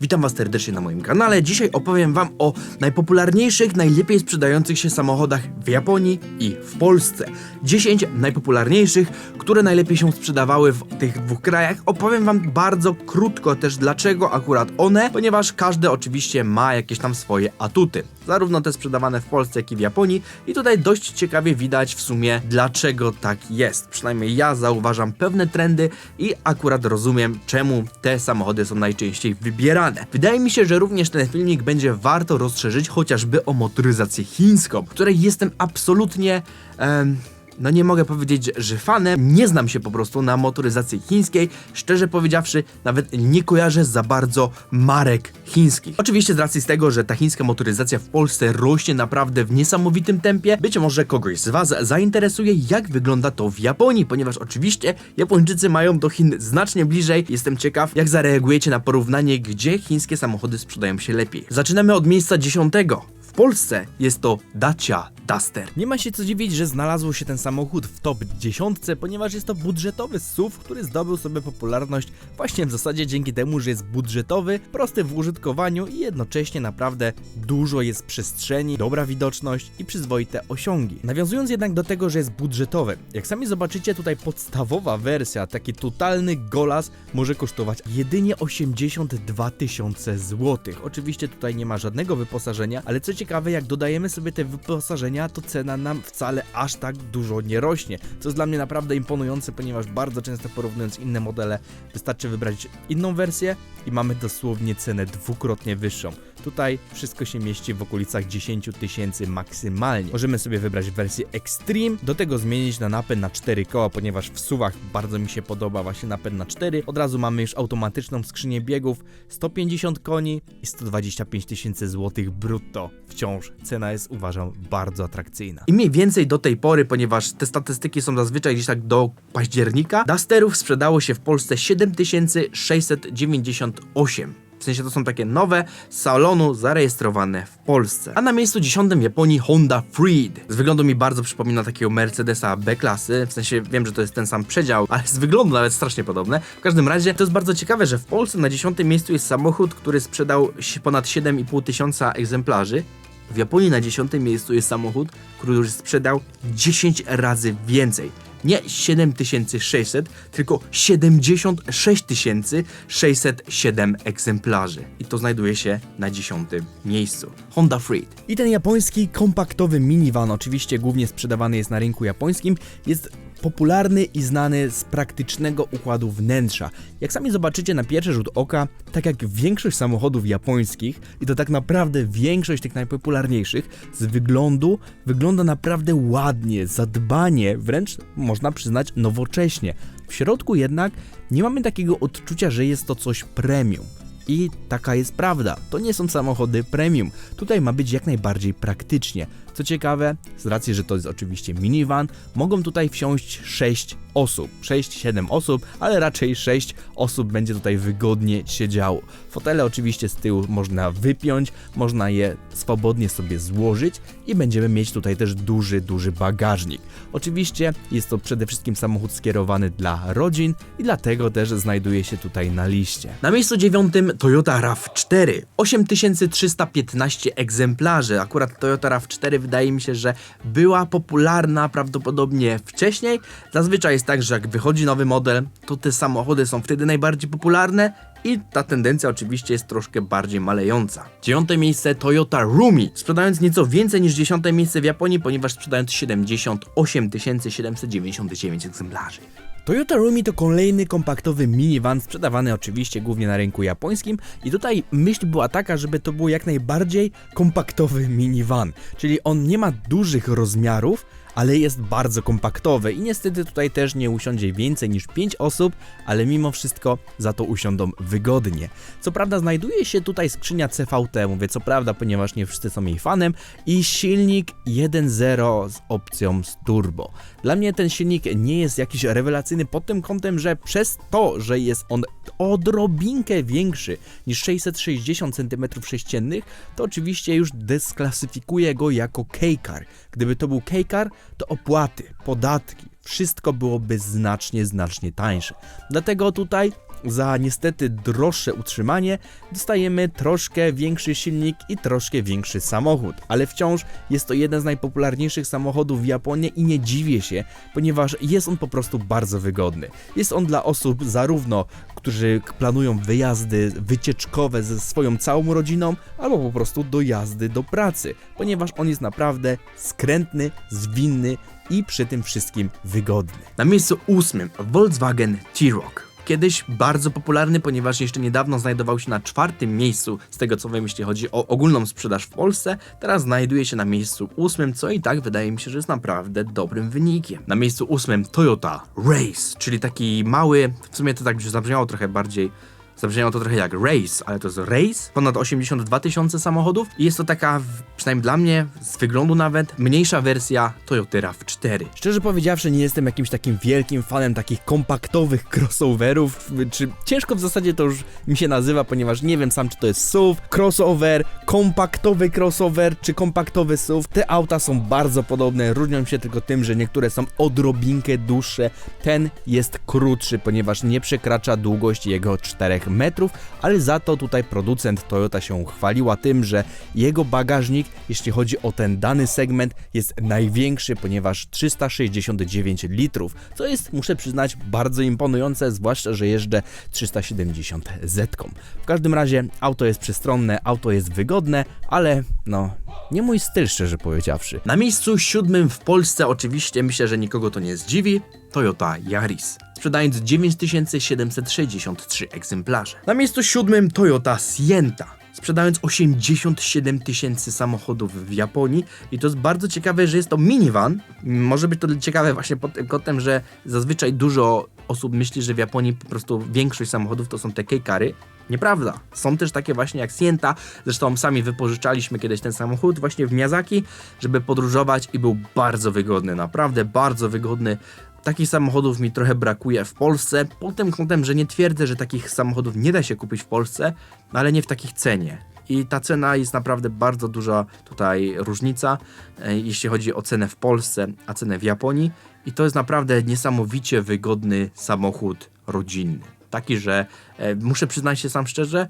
Witam Was serdecznie na moim kanale. Dzisiaj opowiem Wam o najpopularniejszych, najlepiej sprzedających się samochodach w Japonii i w Polsce. 10 najpopularniejszych, które najlepiej się sprzedawały w tych dwóch krajach. Opowiem Wam bardzo krótko też dlaczego akurat one, ponieważ każdy oczywiście ma jakieś tam swoje atuty. Zarówno te sprzedawane w Polsce, jak i w Japonii. I tutaj dość ciekawie widać w sumie dlaczego tak jest. Przynajmniej ja zauważam pewne trendy i akurat rozumiem czemu te samochody są najczęściej wybierane. Wydaje mi się, że również ten filmik będzie warto rozszerzyć chociażby o motoryzację chińską, której jestem absolutnie... em, no nie mogę powiedzieć, że- fanem, nie znam się po prostu na motoryzacji chińskiej. Szczerze powiedziawszy, nawet nie kojarzę za bardzo marek chińskich. Oczywiście z racji z tego, że ta chińska motoryzacja w Polsce rośnie naprawdę w niesamowitym tempie, być może kogoś z Was zainteresuje, jak wygląda to w Japonii, ponieważ oczywiście Japończycy mają do Chin znacznie bliżej. Jestem ciekaw, jak zareagujecie na porównanie, gdzie chińskie samochody sprzedają się lepiej. Zaczynamy od miejsca dziesiątego. W Polsce jest to Dacia Duster. Nie ma się co dziwić, że znalazł się ten samochód w top 10, ponieważ jest to budżetowy SUV, który zdobył sobie popularność właśnie w zasadzie dzięki temu, że jest budżetowy, prosty w użytkowaniu i jednocześnie naprawdę dużo jest przestrzeni, dobra widoczność i przyzwoite osiągi. Nawiązując jednak do tego, że jest budżetowy, jak sami zobaczycie tutaj podstawowa wersja, taki totalny golas może kosztować jedynie 82 tysiące złotych. Oczywiście tutaj nie ma żadnego wyposażenia, ale co ciekawe, jak dodajemy sobie te wyposażenia, to cena nam wcale aż tak dużo nie rośnie. Co jest dla mnie naprawdę imponujące, ponieważ bardzo często porównując inne modele, wystarczy wybrać inną wersję i mamy dosłownie cenę dwukrotnie wyższą. Tutaj wszystko się mieści w okolicach 10 tysięcy maksymalnie. Możemy sobie wybrać wersję Extreme, do tego zmienić na napęd na 4 koła, ponieważ w suwach bardzo mi się podoba właśnie napęd na 4. Od razu mamy już automatyczną skrzynię biegów, 150 koni i 125 tysięcy złotych brutto. Wciąż cena jest uważam bardzo atrakcyjna. I mniej więcej do tej pory, ponieważ te statystyki są zazwyczaj gdzieś tak do października, Dusterów sprzedało się w Polsce 7698. W sensie to są takie nowe z salonu zarejestrowane w Polsce. A na miejscu dziesiątym w Japonii Honda Freed. Z wyglądu mi bardzo przypomina takiego Mercedesa B-klasy. W sensie wiem, że to jest ten sam przedział, ale z wyglądu nawet strasznie podobne. W każdym razie to jest bardzo ciekawe, że w Polsce na dziesiątym miejscu jest samochód, który sprzedał ponad 7,5 tysiąca egzemplarzy. W Japonii na dziesiątym miejscu jest samochód, który już sprzedał 10 razy więcej. Nie 7600, tylko 76 607 egzemplarzy. I to znajduje się na dziesiątym miejscu. Honda Freed. I ten japoński kompaktowy minivan, oczywiście głównie sprzedawany jest na rynku japońskim, jest popularny i znany z praktycznego układu wnętrza. Jak sami zobaczycie na pierwszy rzut oka, tak jak większość samochodów japońskich, i to tak naprawdę większość tych najpopularniejszych, z wyglądu wygląda naprawdę ładnie, zadbanie, wręcz można przyznać nowocześnie. W środku jednak nie mamy takiego odczucia, że jest to coś premium. I taka jest prawda. To nie są samochody premium. Tutaj ma być jak najbardziej praktycznie. Co ciekawe, z racji, że to jest oczywiście minivan, mogą tutaj wsiąść 6 osób. 6-7 osób, ale raczej 6 osób będzie tutaj wygodnie siedziało. Fotele oczywiście z tyłu można wypiąć, można je swobodnie sobie złożyć i będziemy mieć tutaj też duży, duży bagażnik. Oczywiście jest to przede wszystkim samochód skierowany dla rodzin i dlatego też znajduje się tutaj na liście. Na miejscu dziewiątym Toyota RAV4. 8315 egzemplarzy. Akurat Toyota RAV4 wydaje mi się, że była popularna prawdopodobnie wcześniej. Zazwyczaj jest tak, że jak wychodzi nowy model, to te samochody są wtedy najbardziej popularne i ta tendencja oczywiście jest troszkę bardziej malejąca. Dziewiąte miejsce Toyota Rumi, sprzedając nieco więcej niż dziesiąte miejsce w Japonii, ponieważ sprzedając 78 799 egzemplarzy. Toyota Rumi to kolejny kompaktowy minivan sprzedawany oczywiście głównie na rynku japońskim i tutaj myśl była taka, żeby to był jak najbardziej kompaktowy minivan, czyli on nie ma dużych rozmiarów, ale jest bardzo kompaktowy i niestety tutaj też nie usiądzie więcej niż 5 osób, ale mimo wszystko za to usiądą wygodnie. Co prawda znajduje się tutaj skrzynia CVT, mówię co prawda, ponieważ nie wszyscy są jej fanem i silnik 1.0 z opcją z turbo. Dla mnie ten silnik nie jest jakiś rewelacyjny pod tym kątem, że przez to, że jest on odrobinkę większy niż 660 cm3, to oczywiście już dysklasyfikuje go jako K-Car. Gdyby to był K-Car, to opłaty, podatki, wszystko byłoby znacznie, znacznie tańsze. Dlatego tutaj za niestety droższe utrzymanie dostajemy troszkę większy silnik i troszkę większy samochód. Ale wciąż jest to jeden z najpopularniejszych samochodów w Japonii i nie dziwię się, ponieważ jest on po prostu bardzo wygodny. Jest on dla osób zarówno, którzy planują wyjazdy wycieczkowe ze swoją całą rodziną, albo po prostu do jazdy do pracy, ponieważ on jest naprawdę skrętny, zwinny i przy tym wszystkim wygodny. Na miejscu ósmym Volkswagen T-Roc. Kiedyś bardzo popularny, ponieważ jeszcze niedawno znajdował się na czwartym miejscu, z tego co wiem, jeśli chodzi o ogólną sprzedaż w Polsce, teraz znajduje się na miejscu ósmym, co i tak wydaje mi się, że jest naprawdę dobrym wynikiem. Na miejscu ósmym Toyota Race, czyli taki mały, w sumie to tak zabrzmiało trochę bardziej Zabrzmiało to trochę jak race, ale to jest race. Ponad 82 tysiące samochodów i jest to taka, przynajmniej dla mnie, z wyglądu nawet, mniejsza wersja Toyota RAV4. Szczerze powiedziawszy, nie jestem jakimś takim wielkim fanem takich kompaktowych crossoverów, czy ciężko w zasadzie to już mi się nazywa, ponieważ nie wiem sam, czy to jest SUV, crossover, kompaktowy crossover, czy kompaktowy SUV. Te auta są bardzo podobne, różnią się tylko tym, że niektóre są odrobinkę dłuższe. Ten jest krótszy, ponieważ nie przekracza długości jego 4 metrów, ale za to tutaj producent Toyota się chwaliła tym, że jego bagażnik, jeśli chodzi o ten dany segment, jest największy, ponieważ 369 litrów, co jest, muszę przyznać, bardzo imponujące, zwłaszcza, że jeżdżę 370 Z. W każdym razie auto jest przestronne, auto jest wygodne, ale no, nie mój styl, szczerze powiedziawszy. Na miejscu siódmym w Polsce, oczywiście myślę, że nikogo to nie zdziwi, Toyota Yaris. Sprzedając 9763 egzemplarze. Na miejscu siódmym Toyota Sienta. Sprzedając 87 tysięcy samochodów w Japonii i to jest bardzo ciekawe, że jest to minivan. Może być to ciekawe właśnie pod tym kątem, że zazwyczaj dużo osób myśli, że w Japonii po prostu większość samochodów to są te kejkary. Nieprawda. Są też takie właśnie jak Sienta. Zresztą sami wypożyczaliśmy kiedyś ten samochód właśnie w Miyazaki, żeby podróżować i był bardzo wygodny. Naprawdę bardzo wygodny. Takich samochodów mi trochę brakuje w Polsce, pod tym kątem, że nie twierdzę, że takich samochodów nie da się kupić w Polsce, no ale nie w takich cenie. I ta cena jest naprawdę bardzo duża tutaj różnica, e, jeśli chodzi o cenę w Polsce, a cenę w Japonii. I to jest naprawdę niesamowicie wygodny samochód rodzinny. Taki, że e, muszę przyznać się sam szczerze,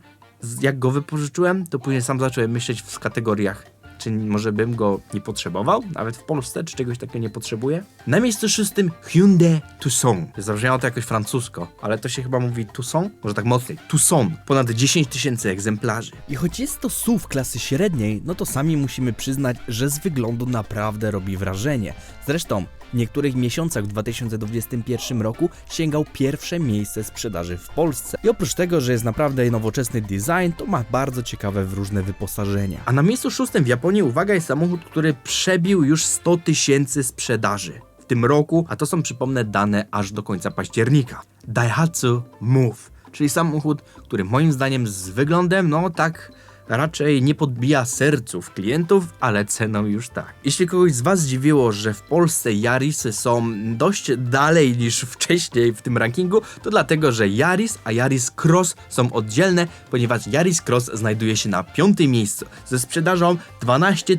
jak go wypożyczyłem, to później sam zacząłem myśleć w kategoriach czy może bym go nie potrzebował, nawet w Polsce, czy czegoś takiego nie potrzebuję. Na miejscu szóstym Hyundai Tucson. Zabrzmiało to jakoś francusko, ale to się chyba mówi Tucson, może tak mocniej. Tucson, ponad 10 tysięcy egzemplarzy. I choć jest to SUV klasy średniej, no to sami musimy przyznać, że z wyglądu naprawdę robi wrażenie. Zresztą w niektórych miesiącach w 2021 roku sięgał pierwsze miejsce sprzedaży w Polsce. I oprócz tego, że jest naprawdę nowoczesny design, to ma bardzo ciekawe różne wyposażenia. A na miejscu szóstym w Japonii, uwaga, jest samochód, który przebił już 100 tysięcy sprzedaży w tym roku, a to są, przypomnę, dane aż do końca października. Daihatsu Move, czyli samochód, który moim zdaniem z wyglądem, no tak raczej nie podbija serców klientów, ale ceną już tak. Jeśli kogoś z Was zdziwiło, że w Polsce Yarisy są dość dalej niż wcześniej w tym rankingu, to dlatego, że Yaris a Yaris Cross są oddzielne, ponieważ Yaris Cross znajduje się na piątym miejscu ze sprzedażą 12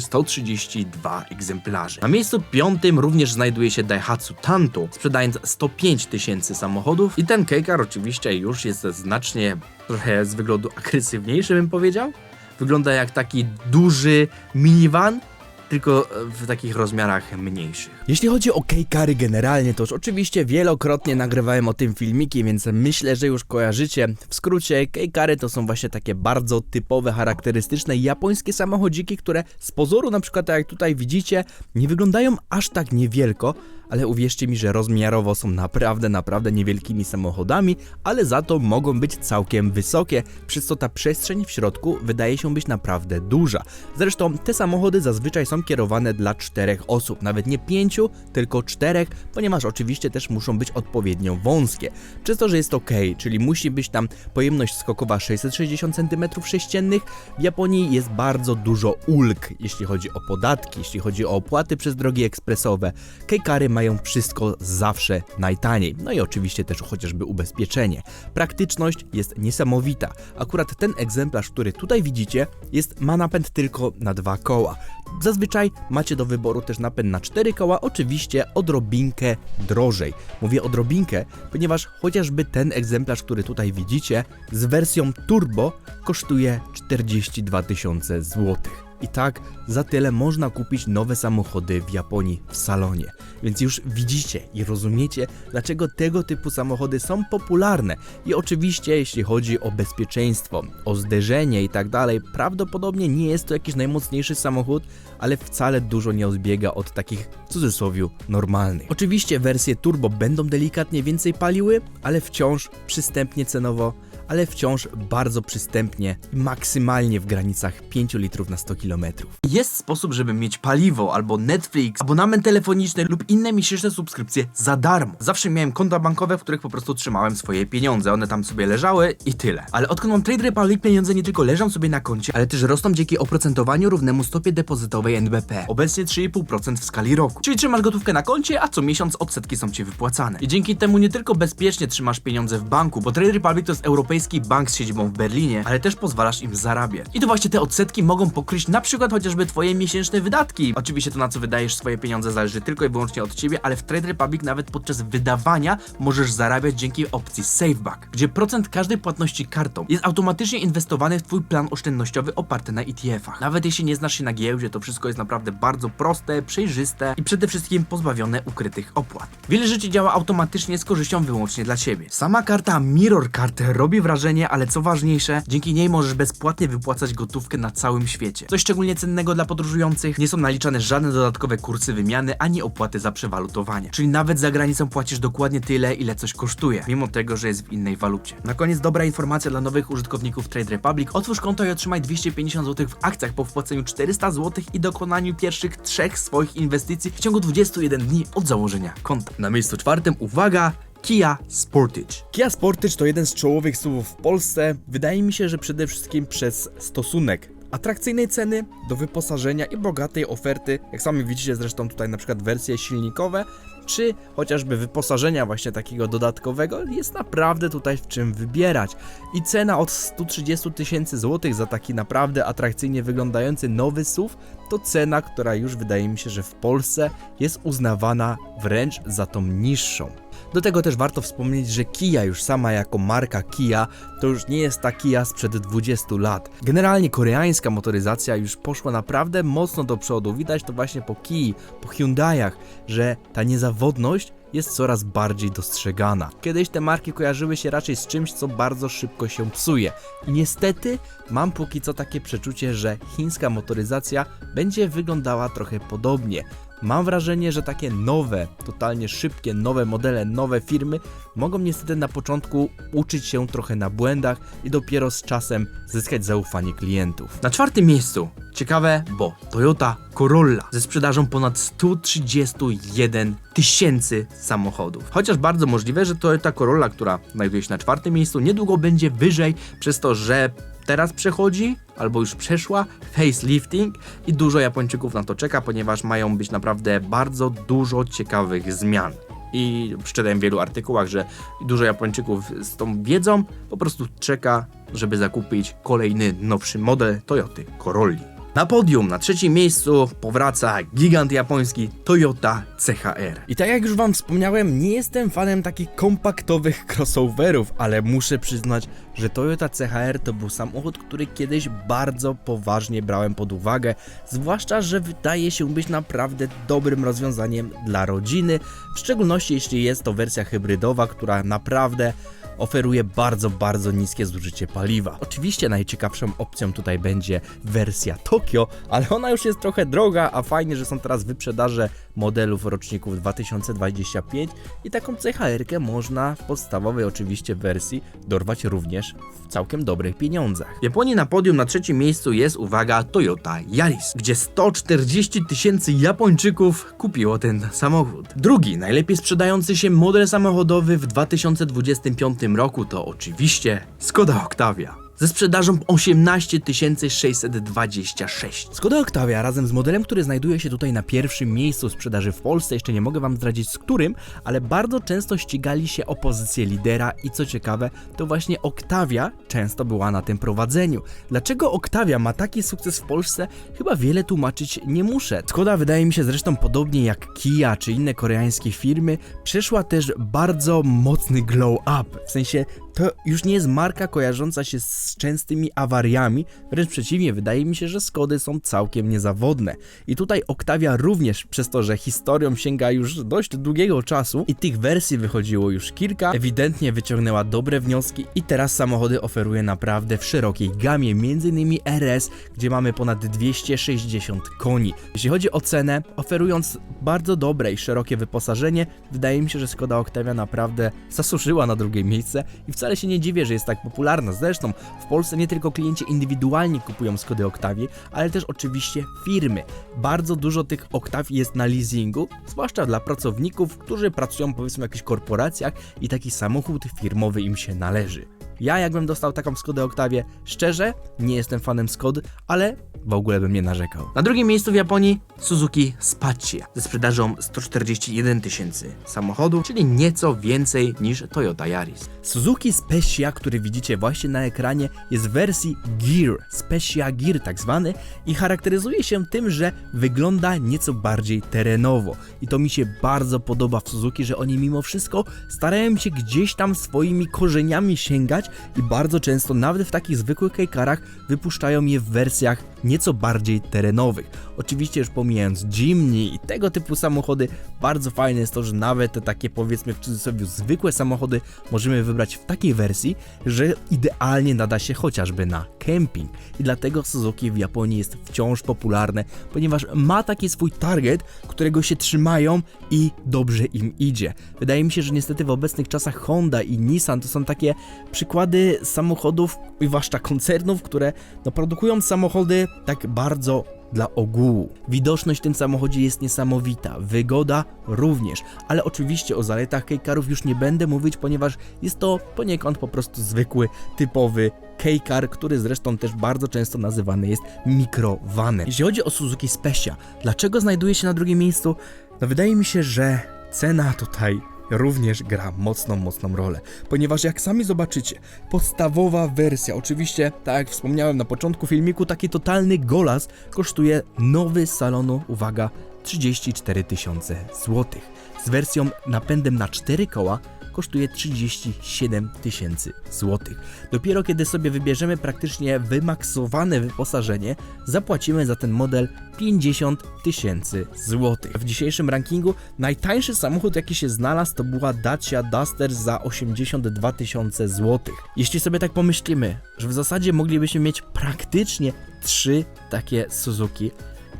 132 egzemplarze. Na miejscu piątym również znajduje się Daihatsu Tanto, sprzedając 105 tysięcy samochodów i ten Kejkar oczywiście już jest znacznie trochę z wyglądu agresywniejszy bym powiedział. Wygląda jak taki duży minivan, tylko w takich rozmiarach mniejszych. Jeśli chodzi o K-Kary generalnie, to już oczywiście wielokrotnie nagrywałem o tym filmiki, więc myślę, że już kojarzycie. W skrócie, K-Kary to są właśnie takie bardzo typowe, charakterystyczne japońskie samochodziki, które z pozoru, na przykład tak jak tutaj widzicie, nie wyglądają aż tak niewielko, ale uwierzcie mi, że rozmiarowo są naprawdę, naprawdę niewielkimi samochodami, ale za to mogą być całkiem wysokie, przez co ta przestrzeń w środku wydaje się być naprawdę duża. Zresztą te samochody zazwyczaj są kierowane dla czterech osób, nawet nie pięciu, tylko czterech, ponieważ oczywiście też muszą być odpowiednio wąskie. Przez to, że jest ok, czyli musi być tam pojemność skokowa 660 cm3, w Japonii jest bardzo dużo ulg, jeśli chodzi o podatki, jeśli chodzi o opłaty przez drogi ekspresowe. Kejkary mają mają wszystko zawsze najtaniej. No i oczywiście też chociażby ubezpieczenie. Praktyczność jest niesamowita. Akurat ten egzemplarz, który tutaj widzicie, jest, ma napęd tylko na dwa koła. Zazwyczaj macie do wyboru też napęd na cztery koła, oczywiście odrobinkę drożej. Mówię odrobinkę, ponieważ chociażby ten egzemplarz, który tutaj widzicie, z wersją turbo kosztuje 42 tysiące złotych. I tak za tyle można kupić nowe samochody w Japonii w salonie. Więc już widzicie i rozumiecie, dlaczego tego typu samochody są popularne. I oczywiście, jeśli chodzi o bezpieczeństwo, o zderzenie i tak dalej, prawdopodobnie nie jest to jakiś najmocniejszy samochód, ale wcale dużo nie odbiega od takich w cudzysłowie normalnych. Oczywiście wersje turbo będą delikatnie więcej paliły, ale wciąż przystępnie cenowo ale wciąż bardzo przystępnie i maksymalnie w granicach 5 litrów na 100 km. Jest sposób, żeby mieć paliwo, albo Netflix, abonament telefoniczny lub inne miesięczne subskrypcje za darmo. Zawsze miałem konta bankowe, w których po prostu trzymałem swoje pieniądze. One tam sobie leżały i tyle. Ale odkąd mam Trade Republic, pieniądze nie tylko leżą sobie na koncie, ale też rosną dzięki oprocentowaniu równemu stopie depozytowej NBP. Obecnie 3,5% w skali roku. Czyli trzymasz gotówkę na koncie, a co miesiąc odsetki są ci wypłacane. I dzięki temu nie tylko bezpiecznie trzymasz pieniądze w banku, bo Trade Republic to jest europejski bank z siedzibą w Berlinie, ale też pozwalasz im zarabiać. I to właśnie te odsetki mogą pokryć na przykład chociażby twoje miesięczne wydatki. Oczywiście to na co wydajesz swoje pieniądze zależy tylko i wyłącznie od ciebie, ale w Trade Republic nawet podczas wydawania możesz zarabiać dzięki opcji Saveback, gdzie procent każdej płatności kartą jest automatycznie inwestowany w twój plan oszczędnościowy oparty na ETF-ach. Nawet jeśli nie znasz się na giełdzie, to wszystko jest naprawdę bardzo proste, przejrzyste i przede wszystkim pozbawione ukrytych opłat. Wiele rzeczy działa automatycznie z korzyścią wyłącznie dla ciebie. Sama karta Mirror Card robi wrażenie, ale co ważniejsze, dzięki niej możesz bezpłatnie wypłacać gotówkę na całym świecie. Coś szczególnie cennego dla podróżujących, nie są naliczane żadne dodatkowe kursy wymiany ani opłaty za przewalutowanie. Czyli nawet za granicą płacisz dokładnie tyle, ile coś kosztuje, mimo tego, że jest w innej walucie. Na koniec dobra informacja dla nowych użytkowników Trade Republic. Otwórz konto i otrzymaj 250 zł w akcjach po wpłaceniu 400 zł i dokonaniu pierwszych trzech swoich inwestycji w ciągu 21 dni od założenia konta. Na miejscu czwartym, uwaga, Kia Sportage. Kia Sportage to jeden z czołowych SUVów w Polsce. Wydaje mi się, że przede wszystkim przez stosunek atrakcyjnej ceny do wyposażenia i bogatej oferty. Jak sami widzicie zresztą tutaj na przykład wersje silnikowe, czy chociażby wyposażenia właśnie takiego dodatkowego, jest naprawdę tutaj w czym wybierać. I cena od 130 tysięcy złotych za taki naprawdę atrakcyjnie wyglądający nowy SUV to cena, która już wydaje mi się, że w Polsce jest uznawana wręcz za tą niższą. Do tego też warto wspomnieć, że Kia już sama jako marka Kia to już nie jest ta Kia sprzed 20 lat. Generalnie koreańska motoryzacja już poszła naprawdę mocno do przodu. Widać to właśnie po Kii, po Hyundaiach, że ta niezawodność jest coraz bardziej dostrzegana. Kiedyś te marki kojarzyły się raczej z czymś, co bardzo szybko się psuje. I niestety mam póki co takie przeczucie, że chińska motoryzacja będzie wyglądała trochę podobnie. Mam wrażenie, że takie nowe, totalnie szybkie, nowe modele, nowe firmy mogą niestety na początku uczyć się trochę na błędach i dopiero z czasem zyskać zaufanie klientów. Na czwartym miejscu, ciekawe, bo Toyota Corolla ze sprzedażą ponad 131 tysięcy samochodów. Chociaż bardzo możliwe, że Toyota Corolla, która znajduje się na czwartym miejscu, niedługo będzie wyżej przez to, że teraz przechodzi albo już przeszła facelifting i dużo Japończyków na to czeka, ponieważ mają być naprawdę bardzo dużo ciekawych zmian. I przeczytałem w wielu artykułach, że dużo Japończyków z tą wiedzą po prostu czeka, żeby zakupić kolejny, nowszy model Toyoty Corolli. Na podium, na trzecim miejscu powraca gigant japoński Toyota CHR. I tak jak już wam wspomniałem, nie jestem fanem takich kompaktowych crossoverów, ale muszę przyznać, że Toyota CHR to był samochód, który kiedyś bardzo poważnie brałem pod uwagę, zwłaszcza, że wydaje się być naprawdę dobrym rozwiązaniem dla rodziny, w szczególności jeśli jest to wersja hybrydowa, która naprawdę oferuje bardzo, bardzo niskie zużycie paliwa. Oczywiście najciekawszą opcją tutaj będzie wersja Tokio, ale ona już jest trochę droga, a fajnie, że są teraz wyprzedaże modelów roczników 2025 i taką CHR-kę można w podstawowej oczywiście wersji dorwać również w całkiem dobrych pieniądzach. W Japonii na podium na trzecim miejscu jest, uwaga, Toyota Yaris, gdzie 140 tysięcy Japończyków kupiło ten samochód. Drugi, najlepiej sprzedający się model samochodowy w 2025 roku to oczywiście Skoda Octavia. Ze sprzedażą 18 626. Skoda Octavia razem z modelem, który znajduje się tutaj na pierwszym miejscu sprzedaży w Polsce, jeszcze nie mogę wam zdradzić z którym, ale bardzo często ścigali się o pozycję lidera i co ciekawe, to właśnie Octavia często była na tym prowadzeniu. Dlaczego Octavia ma taki sukces w Polsce? Chyba wiele tłumaczyć nie muszę. Skoda wydaje mi się zresztą podobnie jak Kia czy inne koreańskie firmy, przeszła też bardzo mocny glow up. W sensie to już nie jest marka kojarząca się z częstymi awariami, wręcz przeciwnie, wydaje mi się, że Skody są całkiem niezawodne. I tutaj Octavia również przez to, że historią sięga już dość długiego czasu i tych wersji wychodziło już kilka, ewidentnie wyciągnęła dobre wnioski i teraz samochody oferuje naprawdę w szerokiej gamie, m.in. RS, gdzie mamy ponad 260 koni. Jeśli chodzi o cenę, oferując bardzo dobre i szerokie wyposażenie, wydaje mi się, że Skoda Octavia naprawdę zasłużyła na drugie miejsce i wcale się nie dziwię, że jest tak popularna. Zresztą w Polsce nie tylko klienci indywidualnie kupują Skody Octavii, ale też oczywiście firmy. Bardzo dużo tych Octavii jest na leasingu, zwłaszcza dla pracowników, którzy pracują powiedzmy w jakichś korporacjach i taki samochód firmowy im się należy. Ja jakbym dostał taką Skodę Octavię, szczerze, nie jestem fanem Skod, ale w ogóle bym nie narzekał. Na drugim miejscu w Japonii Suzuki Spacie ze sprzedażą 141 tysięcy samochodów, czyli nieco więcej niż Toyota Yaris. Suzuki Specia, który widzicie właśnie na ekranie, jest w wersji Gear, Specia Gear tak zwany i charakteryzuje się tym, że wygląda nieco bardziej terenowo. I to mi się bardzo podoba w Suzuki, że oni mimo wszystko starają się gdzieś tam swoimi korzeniami sięgać i bardzo często nawet w takich zwykłych kejkarach wypuszczają je w wersjach nieco bardziej terenowych. Oczywiście już pomijając Jimny i tego typu samochody, bardzo fajne jest to, że nawet te takie powiedzmy w cudzysłowie zwykłe samochody możemy wybrać w takiej wersji, że idealnie nada się chociażby na kemping. I dlatego Suzuki w Japonii jest wciąż popularne, ponieważ ma taki swój target, którego się trzymają i dobrze im idzie. Wydaje mi się, że niestety w obecnych czasach Honda i Nissan to są takie przykłady samochodów, i zwłaszcza koncernów, które no, produkują samochody tak bardzo dla ogółu. Widoczność w tym samochodzie jest niesamowita, wygoda również, ale oczywiście o zaletach kejkarów już nie będę mówić, ponieważ jest to poniekąd po prostu zwykły, typowy kejkar, który zresztą też bardzo często nazywany jest mikrovanem. Jeśli chodzi o Suzuki Specia, dlaczego znajduje się na drugim miejscu? No wydaje mi się, że cena tutaj również gra mocną, mocną rolę. Ponieważ jak sami zobaczycie, podstawowa wersja, oczywiście, tak jak wspomniałem na początku filmiku, taki totalny golas kosztuje nowy salonu, uwaga, 34 tysiące złotych. Z wersją napędem na 4 koła kosztuje 37 tysięcy złotych. Dopiero kiedy sobie wybierzemy praktycznie wymaksowane wyposażenie, zapłacimy za ten model 50 tysięcy złotych. W dzisiejszym rankingu najtańszy samochód jaki się znalazł to była Dacia Duster za 82 tysiące złotych. Jeśli sobie tak pomyślimy, że w zasadzie moglibyśmy mieć praktycznie trzy takie Suzuki,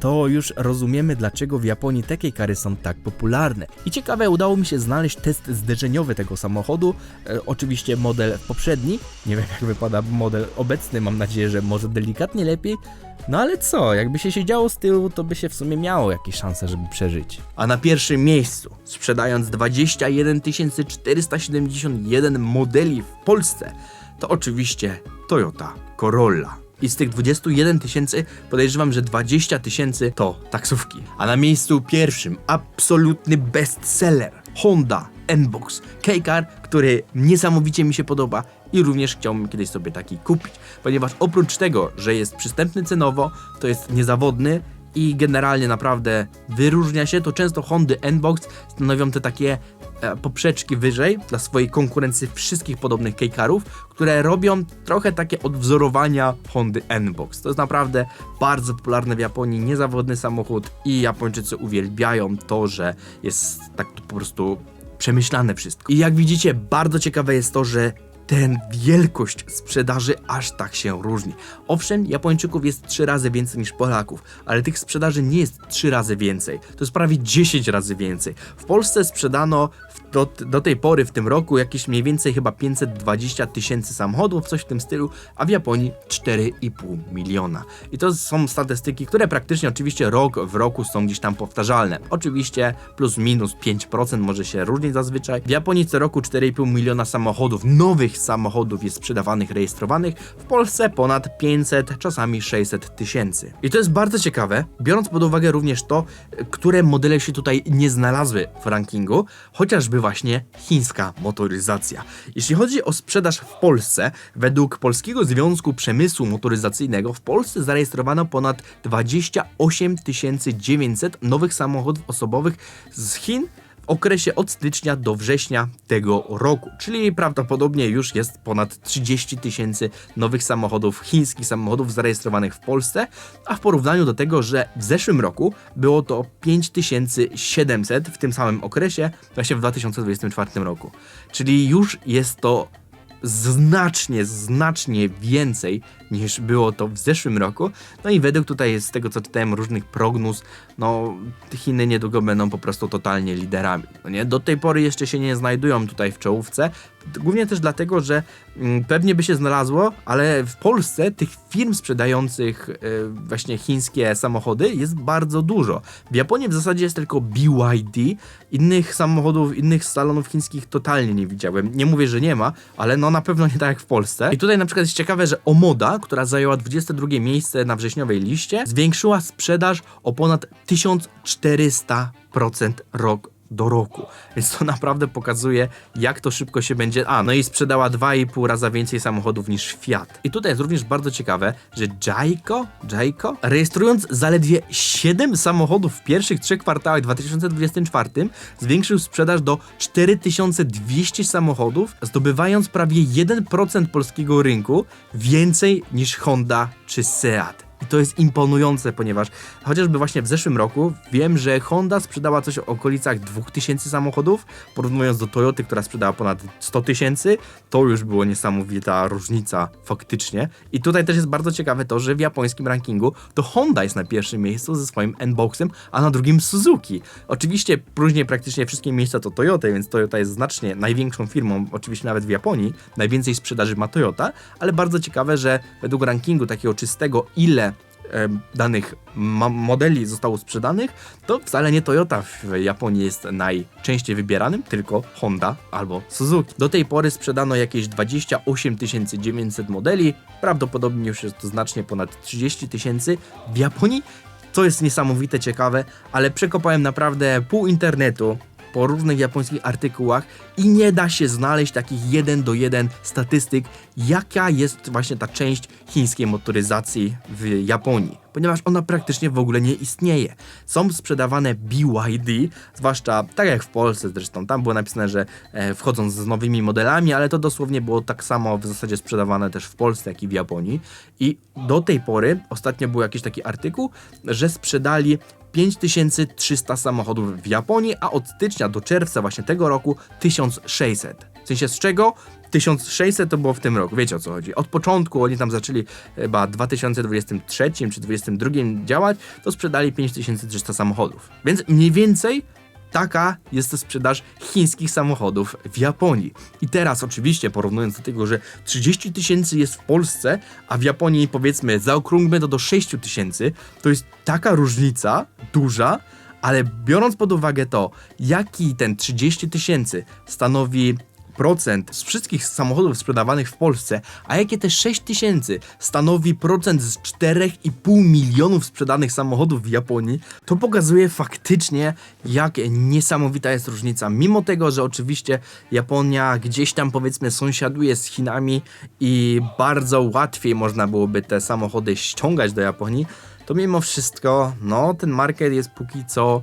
to już rozumiemy, dlaczego w Japonii takie kary są tak popularne. I ciekawe, udało mi się znaleźć test zderzeniowy tego samochodu. E, oczywiście model poprzedni. Nie wiem, jak wypada model obecny. Mam nadzieję, że może delikatnie lepiej. No ale co, jakby się siedziało z tyłu, to by się w sumie miało jakieś szanse, żeby przeżyć. A na pierwszym miejscu, sprzedając 21 471 modeli w Polsce, to oczywiście Toyota Corolla. I z tych 21 tysięcy podejrzewam, że 20 tysięcy to taksówki. A na miejscu pierwszym absolutny bestseller Honda N-Box K-Car, który niesamowicie mi się podoba i również chciałbym kiedyś sobie taki kupić, ponieważ oprócz tego, że jest przystępny cenowo, to jest niezawodny i generalnie naprawdę wyróżnia się, to często Hondy N-Box stanowią te takie e, poprzeczki wyżej dla swojej konkurencji wszystkich podobnych kejkarów, które robią trochę takie odwzorowania Hondy N-Box. To jest naprawdę bardzo popularny w Japonii, niezawodny samochód i Japończycy uwielbiają to, że jest tak po prostu przemyślane wszystko. I jak widzicie, bardzo ciekawe jest to, że ten wielkość sprzedaży aż tak się różni. Owszem, Japończyków jest trzy razy więcej niż Polaków, ale tych sprzedaży nie jest trzy razy więcej. To jest prawie 10 razy więcej. W Polsce sprzedano do, do tej pory w tym roku jakieś mniej więcej chyba 520 tysięcy samochodów, coś w tym stylu, a w Japonii 4,5 miliona. I to są statystyki, które praktycznie oczywiście rok w roku są gdzieś tam powtarzalne. Oczywiście plus minus 5% może się różnić zazwyczaj. W Japonii co roku 4,5 miliona samochodów, nowych samochodów jest sprzedawanych, rejestrowanych, w Polsce ponad 500, czasami 600 tysięcy. I to jest bardzo ciekawe, biorąc pod uwagę również to, które modele się tutaj nie znalazły w rankingu, chociażby właśnie chińska motoryzacja. Jeśli chodzi o sprzedaż w Polsce, według Polskiego Związku Przemysłu Motoryzacyjnego w Polsce zarejestrowano ponad 28 900 nowych samochodów osobowych z Chin okresie od stycznia do września tego roku, czyli prawdopodobnie już jest ponad 30 tysięcy nowych samochodów, chińskich samochodów zarejestrowanych w Polsce, a w porównaniu do tego, że w zeszłym roku było to 5700 w tym samym okresie, właśnie w 2024 roku. Czyli już jest to znacznie, znacznie więcej niż było to w zeszłym roku. No i według tutaj z tego co czytałem różnych prognóz, no Chiny niedługo będą po prostu totalnie liderami. No nie? Do tej pory jeszcze się nie znajdują tutaj w czołówce, głównie też dlatego, że mm, pewnie by się znalazło, ale w Polsce tych firm sprzedających y, właśnie chińskie samochody jest bardzo dużo. W Japonii w zasadzie jest tylko BYD, innych samochodów, innych salonów chińskich totalnie nie widziałem. Nie mówię, że nie ma, ale no na pewno nie tak jak w Polsce. I tutaj na przykład jest ciekawe, że Omoda, która zajęła 22 miejsce na wrześniowej liście, zwiększyła sprzedaż o ponad 1400% rok do roku. Więc to naprawdę pokazuje, jak to szybko się będzie. A, no i sprzedała 2,5 raza więcej samochodów niż Fiat. I tutaj jest również bardzo ciekawe, że Jayco, Jayco rejestrując zaledwie 7 samochodów w pierwszych trzech kwartałach 2024, zwiększył sprzedaż do 4200 samochodów, zdobywając prawie 1% polskiego rynku więcej niż Honda czy Seat. I to jest imponujące, ponieważ chociażby właśnie w zeszłym roku wiem, że Honda sprzedała coś w okolicach 2000 samochodów, porównując do Toyoty, która sprzedała ponad 100 tysięcy, to już było niesamowita różnica faktycznie. I tutaj też jest bardzo ciekawe to, że w japońskim rankingu to Honda jest na pierwszym miejscu ze swoim N-Boxem, a na drugim Suzuki. Oczywiście później praktycznie wszystkie miejsca to Toyota, więc Toyota jest znacznie największą firmą, oczywiście nawet w Japonii, najwięcej sprzedaży ma Toyota, ale bardzo ciekawe, że według rankingu takiego czystego, ile danych ma- modeli zostało sprzedanych, to wcale nie Toyota w Japonii jest najczęściej wybieranym, tylko Honda albo Suzuki. Do tej pory sprzedano jakieś 28 900 modeli, prawdopodobnie już jest to znacznie ponad 30 tysięcy. W Japonii to jest niesamowite, ciekawe, ale przekopałem naprawdę pół internetu po różnych japońskich artykułach i nie da się znaleźć takich jeden do jeden statystyk, jaka jest właśnie ta część chińskiej motoryzacji w Japonii, ponieważ ona praktycznie w ogóle nie istnieje. Są sprzedawane BYD, zwłaszcza tak jak w Polsce zresztą, tam było napisane, że e, wchodząc z nowymi modelami, ale to dosłownie było tak samo w zasadzie sprzedawane też w Polsce, jak i w Japonii. I do tej pory, ostatnio był jakiś taki artykuł, że sprzedali 5300 samochodów w Japonii, a od stycznia do czerwca właśnie tego roku 1600. W sensie z czego? 1600 to było w tym roku, wiecie o co chodzi. Od początku oni tam zaczęli chyba w 2023 czy 2022 działać, to sprzedali 5300 samochodów. Więc mniej więcej Taka jest sprzedaż chińskich samochodów w Japonii. I teraz oczywiście porównując do tego, że 30 tysięcy jest w Polsce, a w Japonii powiedzmy zaokrągłmy to do 6 tysięcy, to jest taka różnica duża, ale biorąc pod uwagę to, jaki ten 30 tysięcy stanowi procent z wszystkich samochodów sprzedawanych w Polsce, a jakie te 6 tysięcy stanowi procent z 4,5 milionów sprzedanych samochodów w Japonii, to pokazuje faktycznie, jak niesamowita jest różnica. Mimo tego, że oczywiście Japonia gdzieś tam powiedzmy sąsiaduje z Chinami i bardzo łatwiej można byłoby te samochody ściągać do Japonii, to mimo wszystko, no, ten market jest póki co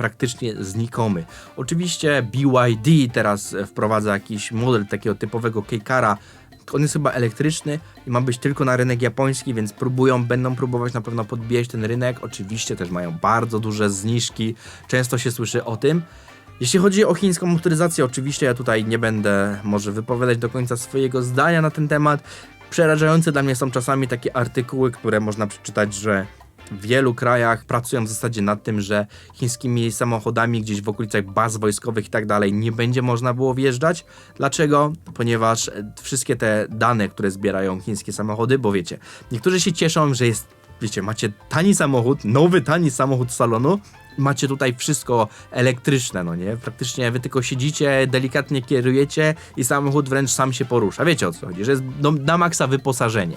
praktycznie znikomy. Oczywiście BYD teraz e, wprowadza jakiś model takiego typowego K-Cara. On jest chyba elektryczny i ma być tylko na rynek japoński, więc próbują, będą próbować na pewno podbijać ten rynek. Oczywiście też mają bardzo duże zniżki. Często się słyszy o tym. Jeśli chodzi o chińską motoryzację, oczywiście ja tutaj nie będę może wypowiadać do końca swojego zdania na ten temat. Przerażające dla mnie są czasami takie artykuły, które można przeczytać, że w wielu krajach pracują w zasadzie nad tym, że chińskimi samochodami gdzieś w okolicach baz wojskowych i tak dalej nie będzie można było wjeżdżać. Dlaczego? Ponieważ e, wszystkie te dane, które zbierają chińskie samochody, bo wiecie, niektórzy się cieszą, że jest, wiecie, macie tani samochód, nowy tani samochód z salonu, macie tutaj wszystko elektryczne, no nie? Praktycznie wy tylko siedzicie, delikatnie kierujecie i samochód wręcz sam się porusza. Wiecie o co chodzi, że jest no, na maksa wyposażenie.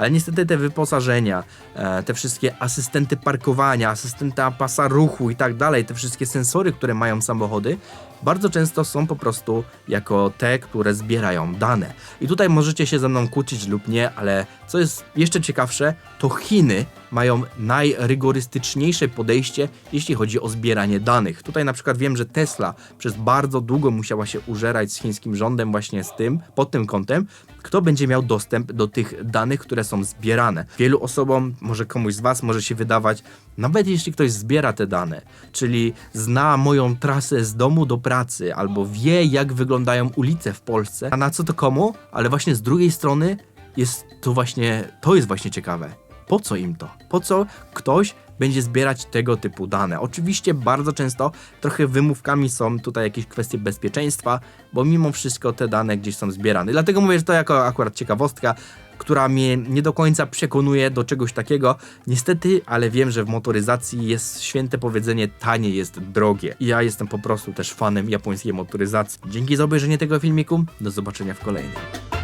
Ale niestety te wyposażenia, e, te wszystkie asystenty parkowania, asystenta pasa ruchu i tak dalej, te wszystkie sensory, które mają samochody, bardzo często są po prostu jako te, które zbierają dane. I tutaj możecie się ze mną kłócić lub nie, ale co jest jeszcze ciekawsze, to Chiny mają najrygorystyczniejsze podejście, jeśli chodzi o zbieranie danych. Tutaj na przykład wiem, że Tesla przez bardzo długo musiała się użerać z chińskim rządem właśnie z tym, pod tym kątem, kto będzie miał dostęp do tych danych, które są zbierane. Wielu osobom, może komuś z Was może się wydawać, nawet jeśli ktoś zbiera te dane, czyli zna moją trasę z domu do pracy, albo wie, jak wyglądają ulice w Polsce, a na co to komu? Ale właśnie z drugiej strony jest to właśnie, to jest właśnie ciekawe. Po co im to? Po co ktoś będzie zbierać tego typu dane? Oczywiście bardzo często trochę wymówkami są tutaj jakieś kwestie bezpieczeństwa, bo mimo wszystko te dane gdzieś są zbierane. Dlatego mówię, że to jako akurat ciekawostka, która mnie nie do końca przekonuje do czegoś takiego. Niestety, ale wiem, że w motoryzacji jest święte powiedzenie tanie jest drogie. I ja jestem po prostu też fanem japońskiej motoryzacji. Dzięki za obejrzenie tego filmiku. Do zobaczenia w kolejnym.